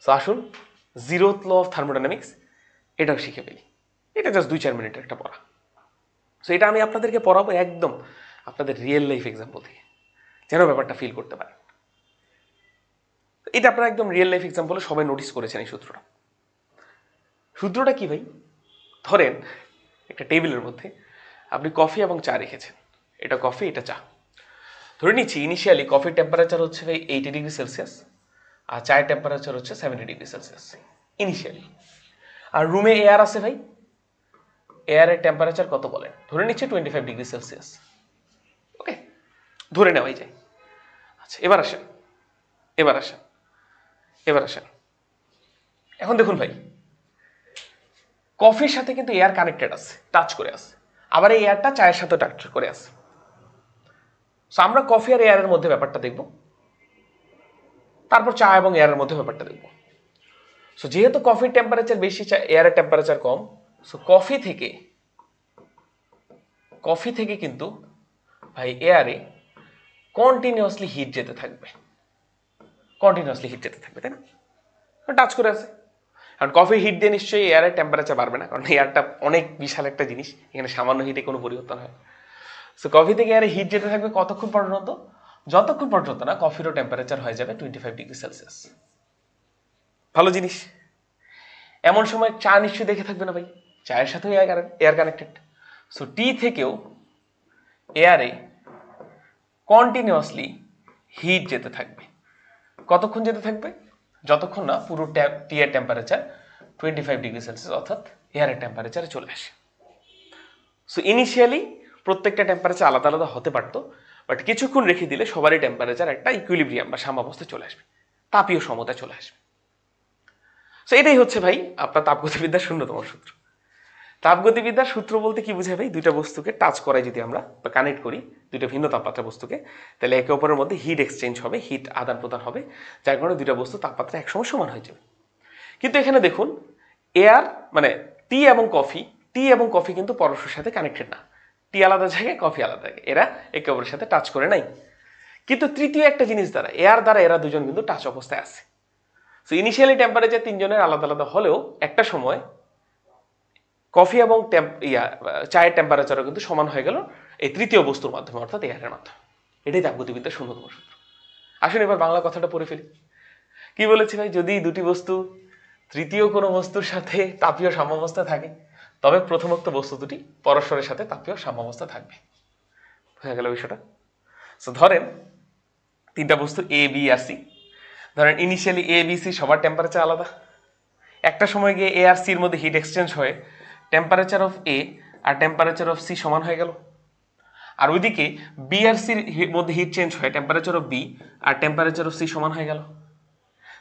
So আসুন zeroth law of thermodynamics এটাও শিখে ফেলি। এটা জাস্ট দুই, চার মিনিটের একটা পড়া। সো এটা আমি আপনাদেরকে পড়াবো একদম আপনাদের রিয়েল লাইফ এক্সাম্পল থেকে। যেন ব্যাপারটা ফিল করতে পারেন। এটা আপনারা একদম রিয়েল লাইফ এক্সাম্পলে সবাই নোটিস করেছেন এই সূত্রটা। সূত্রটা কি ভাই? ধরেন, একটা টেবিলের মধ্যে আপনি কফি এবং চা রেখেছেন। এটা কফি এটা চা। ধরে নিচ্ছি ইনিশিয়ালি কফির টেম্পারেচার হচ্ছে ভাই এইটি ডিগ্রি সেলসিয়াস আর চায়ের টেম্পারেচার হচ্ছে সেভেন্টি ডিগ্রি সেলসিয়াস ইনিশিয়ালি আর রুমে এয়ার আছে ভাই? এয়ারের টেম্পারেচার কত বলেন? ধরে নিচ্ছে twenty five degree Celsius okay ধরে নেওয়াই যায়। আচ্ছা এবার আসেন এবার আসেন এবার আসেন। এখন দেখুন ভাই কফির সাথে কিন্তু এয়ার কানেক্টেড আছে টাচ করে আছে। আবার এই এয়ারটা চায়ের সাথে টাচ করে আছে। সো আমরা কফি আর এয়ারের মধ্যে ব্যাপারটা দেখব। তারপর চা এবং এয়ারের মধ্যে ব্যাপারটা দেখব। সো যেহেতু কফির টেম্পারেচার বেশি, চা এয়ারের টেম্পারেচার কম সো কফি থেকে কফি থেকে কিন্তু, ভাই এয়ারে কন্টিনিউয়াসলি হিট যেতে থাকবে। কন্টিনিউয়াসলি হিট যেতে থাকবে, তাই না? টাচ করে আছে। কারণ কফি হিট দিয়ে নিশ্চয়ই এয়ারের টেম্পারেচার বাড়বে না, কারণ এয়ারটা অনেক বিশাল একটা জিনিস। এখানে সামান্য হিটে কোনো পরিবর্তন হয় সো কফি থেকে এয়ারে হিট যেতে থাকবে কতক্ষণ পর্যন্ত? যতক্ষণ পর্যন্ত না কফিরও টেম্পারেচার হয়ে যাবে টোয়েন্টি ফাইভ ডিগ্রি সেলসিয়াস ভালো জিনিস। এমন সময় চা নিশ্চয়ই দেখে থাকবে না ভাই। চায়ের সাথেও air air connected so tea থেকেও এয়ারে কন্টিনিউয়াসলি হিট যেতে থাকবে। কতক্ষণ যেতে থাকবে? যতক্ষণ না পুরো টি এর temperature twenty five degree Celsius অর্থাৎ এয়ারের টেম্পারেচারে চলে আসে। সো ইনিশিয়ালি প্রত্যেকটা টেম্পারেচার আলাদা আলাদা হতে পারতো। বাট কিছুক্ষণ রেখে দিলে সবারই টেম্পারেচার একটা ইকুইলিব্রিয়াম বা সাম্যাবস্থায় চলে আসবে। তাপীয় সমতায় চলে আসবে। সো এটাই হচ্ছে ভাই আপনার তাপগতিবিদ্যার শূন্যতম সূত্র। তাপগতিবিদ্যার সূত্র বলতে কি বোঝায় ভাই? দুইটা বস্তুকে টাচ করাই যদি আমরা বা কানেক্ট করি, দুইটা ভিন্ন তাপমাত্রা বস্তুকে, তাহলে একে অপরের মধ্যে হিট এক্সচেঞ্জ হবে হিট আদান প্রদান হবে, যার কারণে দুইটা বস্তু তাপমাত্রা একসময় সমান হয়ে যাবে। কিন্তু এখানে দেখুন এয়ার মানে টি এবং কফি টি এবং কফি কিন্তু পরস্পরের সাথে কানেক্টেড না। টি আলাদা জায়গায় কফি আলাদা জায়গায়। এরা একে অপরের সাথে টাচ করে নাই। কিন্তু তৃতীয় একটা জিনিস দ্বারা এয়ার দ্বারা এরা দুজন কিন্তু টাচ অবস্থায় আছে। সো ইনিশিয়ালি টেম্পারেচার তিনজনের আলাদা আলাদা হলেও একটা সময় কফি এবং ইয়া, চায়ের টেম্পারেচারও কিন্তু সমান হয়ে গেল এই তৃতীয় বস্তুর মাধ্যমে, অর্থাৎ এয়ারের মাধ্যমে। এটাই তাপগতিবিদ্যার শূন্যতম সূত্র। আসুন এবার বাংলা কথাটা পড়ে ফেলি। কি বলেছি ভাই? যদি দুটি বস্তু, তৃতীয় কোনো বস্তুর সাথে তাপীয় সাম্যাবস্থায় থাকে তবে প্রথমোক্ত বস্তু দুটি পরস্পরের সাথে তাপীয় সাম্যাবস্থা থাকবে। হয়ে গেল বিষয়টা। সো ধরেন তিনটা বস্তু এ বি আর সি ধরেন ইনিশিয়ালি এ বি সি সবার টেম্পারেচার আলাদা। একটা সময় গিয়ে এ আর সির মধ্যে হিট এক্সচেঞ্জ হয়ে টেম্পারেচার অফ এ আর টেম্পারেচার অফ সি সমান হয়ে গেল। আর ওইদিকে বি আর সির মধ্যে হিট চেঞ্জ হয় টেম্পারেচার অফ বি আর টেম্পারেচার অফ সি সমান হয়ে গেল।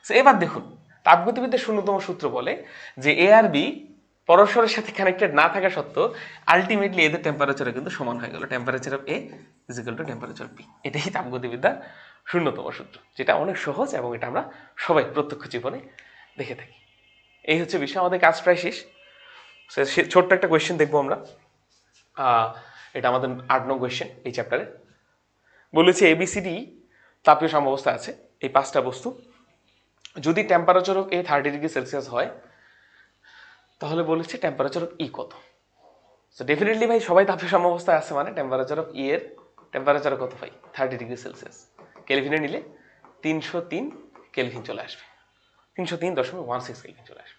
সো এবার দেখুন তাপগতিবিদ্যার শূন্যতম সূত্র বলে যে এ আর বি পরস্পরের সাথে কানেক্টেড না থাকা সত্ত্বেও আলটিমেটলি এদের টেম্পারেচারও কিন্তু সমান হয়ে গেল। Temperature of A is equal to temperature B এটাই তাপগতিবিদ্যার শূন্যতম সূত্র, যেটা অনেক সহজ এবং এটা আমরা সবাই প্রত্যক্ষ জীবনে দেখে থাকি। এই হচ্ছে বিষয়, আমাদের কাজ প্রায় শেষ। ছোট্ট একটা কোয়েশ্চেন দেখব আমরা। এটা আমাদের আট নং কোয়েশ্চেন এই চ্যাপ্টারে বলেছি এবিসিডি তাপীয় সাম্যাবস্থা আছে, এই পাঁচটা বস্তু। যদি temperature of A thirty degree Celsius হয় তাহলে বলেছে টেম্পারেচার অফ ই কত? সো ডেফিনেটলি ভাই, সবাই তাপীয় সাম্যাবস্থায় আছে মানে টেম্পারেচার অফ ই এর টেম্পারেচার কত ভাই? থার্টি ডিগ্রি সেলসিয়াস কেলভিনে নিলে তিনশো তিন কেলভিন চলে আসবে। তিনশো তিন দশমিক ওয়ান সিক্স কেলভিন চলে আসবে।